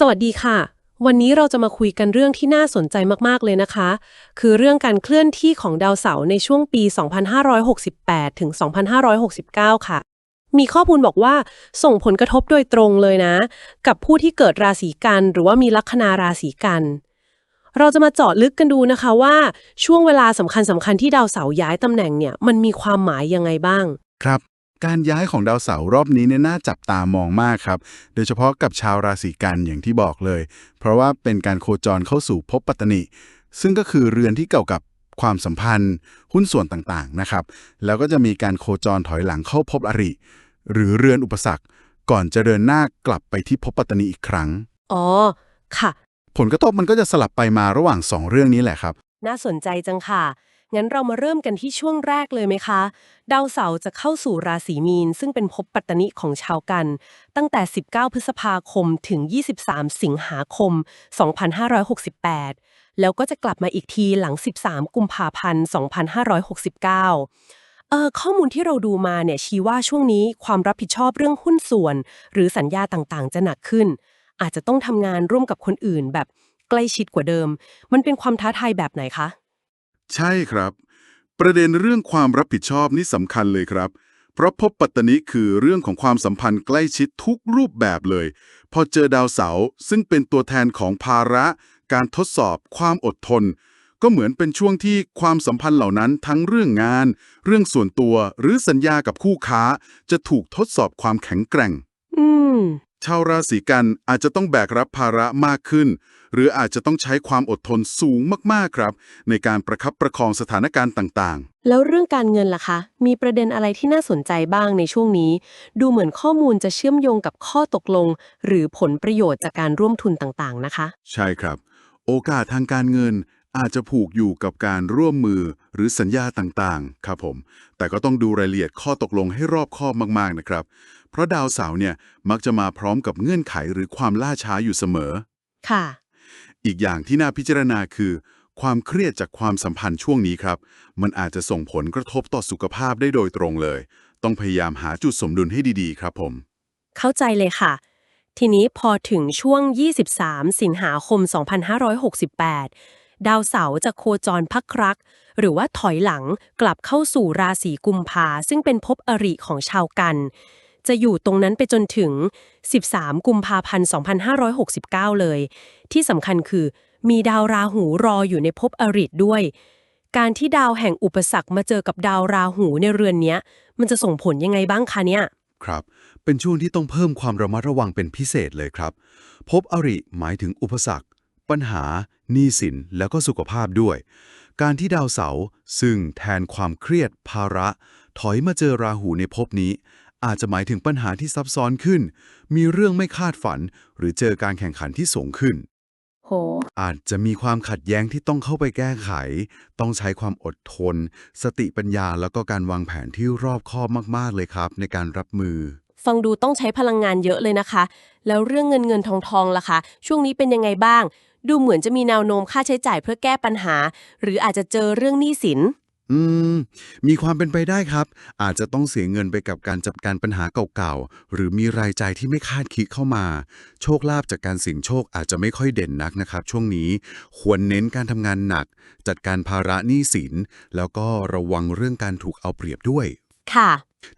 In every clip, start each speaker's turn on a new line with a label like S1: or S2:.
S1: สวัสดีค่ะ วันนี้เราจะมาคุยกันเรื่องที่น่าสนใจมาก ๆ เลยนะคะ คือเรื่องการเคลื่อนที่ของดาวเสาร์ในช่วงปี 2568 ถึง 2569 ค่ะ มีข้อมูลบอกว่าส่งผลกระทบโดยตรงเลยนะ กับผู้ที่เกิดราศีกันหรือว่ามีลัคนาราศีกัน เราจะมาเจาะลึกกันดูนะคะว่าช่วงเวลาสำคัญสำคัญๆที่ดาวเสาร์ย้ายตำแหน่งเนี่ยมันมีความหมายยังไงบ้าง
S2: ครับ การย้ายของดาวเสาร์รอบนี้เนี่ยน่าจับตามองมากครับ โดยเฉพาะกับชาวราศีกันอย่างที่บอกเลย เพราะว่าเป็นการโคจรเข้าสู่ภพปัตตนิ ซึ่งก็คือเรือนที่เกี่ยวกับความสัมพันธ์ หุ้นส่วนต่างๆนะครับ แล้วก็จะมีการโคจรถอยหลังเข้าภพอริ หรือเรือนอุปสรรค ก่อนจะเดินหน้ากลับไปที่ภพปัตตนิอีกครั้ง
S1: อ๋อ ค่ะ
S2: ผลกระทบมันก็จะสลับไปมาระหว่างสองเรื่องนี้แหละครับ
S1: น่าสนใจจังค่ะ งั้นเรามาเริ่มกันที่ช่วงแรกเลยไหมคะ ดาวเสาร์จะเข้าสู่ราศีมีน ซึ่งเป็นภพปัตตนิของชาวกัน ตั้งแต่ 19 พฤษภาคมถึง 23 สิงหาคม 2568 แล้วก็จะกลับมาอีกทีหลัง 13 กุมภาพันธ์ 2569เออข้อมูลที่เราดูมาเนี่ยชี้ว่าช่วงนี้ความรับผิดชอบเรื่องหุ้นส่วน หรือสัญญาต่างๆ จะหนักขึ้น อาจจะต้องทำงานร่วมกับคนอื่นแบบใกล้ชิดกว่าเดิม มันเป็นความท้าทายแบบไหนคะ
S2: ใช่ครับ ประเด็นเรื่องความรับผิดชอบนี่สำคัญเลยครับ เพราะภพปัตตนิคือเรื่องของความสัมพันธ์ใกล้ชิดทุกรูปแบบเลย พอเจอดาวเสาร์ซึ่งเป็นตัวแทนของภาระ การทดสอบ ความอดทน ก็เหมือนเป็นช่วงที่ความสัมพันธ์เหล่านั้นทั้งเรื่องงาน เรื่องส่วนตัวหรือสัญญากับคู่ค้า จะถูกทดสอบความแข็งแกร่ง
S1: อืม
S2: ชาวราศีกันอาจจะต้องแบกรับภาระมากขึ้น หรืออาจจะต้องใช้ความอดทนสูงมากๆครับ ในการประคับประคองสถานการณ์ต่าง
S1: แล้วเรื่องการเงินล่ะคะ มีประเด็นอะไรที่น่าสนใจบ้างในช่วงนี้ ดูเหมือนข้อมูลจะเชื่อมโยงกับข้อตกลง หรือผลประโยชน์จากการร่วมทุนต่างๆนะคะ
S2: ๆใช่ครับ โอกาสทางการเงิน อาจจะผูกอยู่กับการร่วมมือหรือสัญญาต่างๆ ครับผม แต่ก็ต้องดูรายละเอียดข้อตกลงให้รอบคอบมากๆนะครับ เพราะดาวเสาร์เนี่ยมักจะมาพร้อมกับเงื่อนไขหรือความล่าช้าอยู่เสมอ
S1: ค่ะ
S2: อีกอย่างที่น่าพิจารณาคือ ความเครียดจากความสัมพันธ์ช่วงนี้ครับ มันอาจจะส่งผลกระทบต่อสุขภาพได้โดยตรงเลย ต้องพยายามหาจุดสมดุลให้ดีๆ ครับผม
S1: เข้าใจเลยค่ะ ทีนี้พอถึงช่วง 23 สิงหาคม 2568 ดาวเสาร์จะโคจรพักรัก หรือว่าถอยหลังกลับเข้าสู่ราศีกุมภาซึ่งเป็นภพอริของชาวกัน จะอยู่ตรงนั้นไปจนถึง 13 กุมภาพันธ์ 2569 เลย ที่สำคัญคือ มีดาวราหูรออยู่ในภพอริด้วย การที่ดาวแห่งอุปสรรคมาเจอกับดาวราหูในเรือนนี้มันจะส่งผลยังไงบ้างคะเนี่ย
S3: ครับเป็นช่วงที่ต้องเพิ่มความระมัดระวังเป็นพิเศษเลยครับ พบอริหมายถึงอุปสรรค ปัญหาหนี้สินแล้วก็สุขภาพด้วย การที่ดาวเสาร์ซึ่งแทนความเครียดภาระ ถอยมาเจอราหูในภพนี้ อาจจะหมายถึงปัญหาที่ซับซ้อนขึ้น มีเรื่องไม่คาดฝัน หรือเจอการแข่งขันที่สูงขึ้น
S1: โห
S3: อาจจะมีความขัดแย้งที่ต้องเข้าไปแก้ไข ต้องใช้ความอดทน สติปัญญาแล้วก็การวางแผนที่รอบคอบมาก ๆ เลยครับ ในการรับมือ
S1: ฟังดูต้องใช้พลังงานเยอะเลยนะคะ แล้วเรื่องเงินเงินทองทองล่ะคะ ช่วงนี้เป็นยังไงบ้าง ดูเหมือนจะมีแนวโน้มค่าใช้จ่ายเพื่อแก้ปัญหา หรืออาจจะเจอเรื่องหนี้สิน
S3: อืม มีความเป็นไปได้ครับ อาจจะต้องเสียเงินไปกับการจัดการปัญหาเก่าๆ หรือมีรายจ่ายที่ไม่คาดคิดเข้ามา โชคลาภจากการเสี่ยงโชคอาจจะไม่ค่อยเด่นนักนะครับ ช่วงนี้ควรเน้นการทำงานหนัก จัดการภาระหนี้สิน แล้วก็ระวังเรื่องการถูกเอาเปรียบด้วย
S1: ค่ะ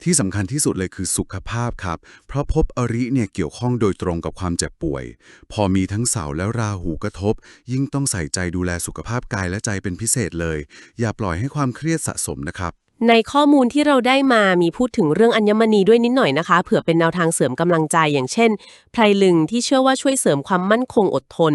S3: ที่สำคัญที่สุดเลยคือสุขภาพครับ เพราะภพอริเนี่ยเกี่ยวข้องโดยตรงกับความเจ็บป่วย พอมีทั้งเสาร์และราหูกระทบ ยิ่งต้องใส่ใจดูแลสุขภาพกายและใจเป็นพิเศษเลย อย่าปล่อยให้ความเครียดสะสมนะครับ
S1: ในข้อมูลที่เราได้มามีพูดถึงเรื่องอัญมณีด้วยนิดหน่อยนะคะเผื่อเป็นแนวทางเสริมกำลังใจอย่างเช่นไพรลึงที่เชื่อว่าช่วยเสริมความมั่นคงอดทน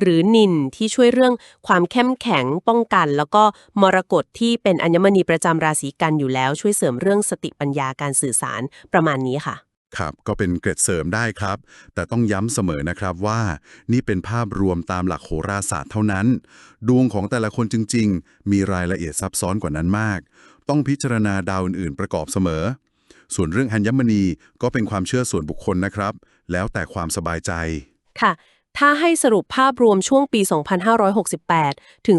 S1: หรือนินที่ช่วยเรื่องความเข้มแข็งป้องกัน แล้วก็มรกตที่เป็นอัญมณีประจำราศีกันอยู่แล้วช่วยเสริมเรื่องสติปัญญาการสื่อสารประมาณนี้ค่ะ
S2: ครับก็เป็นเกร็ดเสริมได้ครับ แต่ต้องย้ำเสมอนะครับว่า นี่เป็นภาพรวมตามหลักโหราศาสตร์เท่านั้น ดวงของแต่ละคนจริง ๆ มีรายละเอียดซับซ้อนกว่านั้นมาก ต้องพิจารณาดาวอื่น ๆ ประกอบเสมอ ส่วนเรื่องอัญมณีก็เป็นความเชื่อส่วนบุคคลนะครับ แล้วแต่ความสบายใจ
S1: ค่ะ ถ้าให้สรุปภาพรวมช่วงปี 2568 ถึง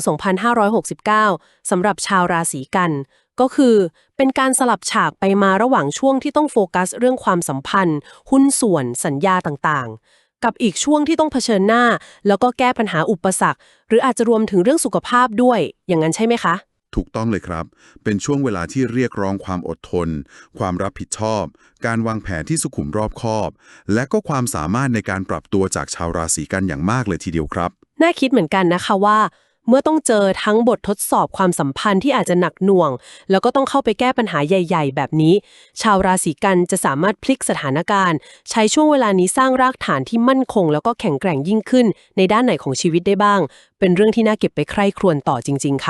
S1: 2569 สำหรับชาวราศีกัน ก็คือเป็นการสลับฉากไปมาระหว่างช่วงที่ต้องโฟกัสเรื่องความสัมพันธ์ หุ้นส่วนสัญญาต่างๆกับอีกช่วงที่ต้องเผชิญหน้า แล้วก็แก้ปัญหาอุปสรรค หรืออาจจะรวมถึงเรื่องสุขภาพด้วย อย่างนั้นใช่ไหมคะ
S2: ถูกต้องเลยครับ เป็นช่วงเวลาที่เรียกร้องความอดทน ความรับผิดชอบ การวางแผนที่สุขุมรอบคอบ และก็ความสามารถในการปรับตัวจากชาวราศีกันอย่างมากเลยทีเดียวครับ
S1: น่าคิดเหมือนกันนะคะว่า เมื่อต้องเจอทั้งบททดสอบความสัมพันธ์ที่อาจจะหนักหน่วง แล้วก็ต้องเข้าไปแก้ปัญหาใหญ่ ๆ แบบนี้ ชาวราศีกันจะสามารถพลิกสถานการณ์ ใช้ช่วงเวลานี้สร้างรากฐานที่มั่นคง แล้วก็แข็งแกร่งยิ่งขึ้น ในด้านไหนของชีวิตได้บ้าง เป็นเรื่องที่น่าเก็บไปใคร่ครวญต่อจริง ๆ ค่ะ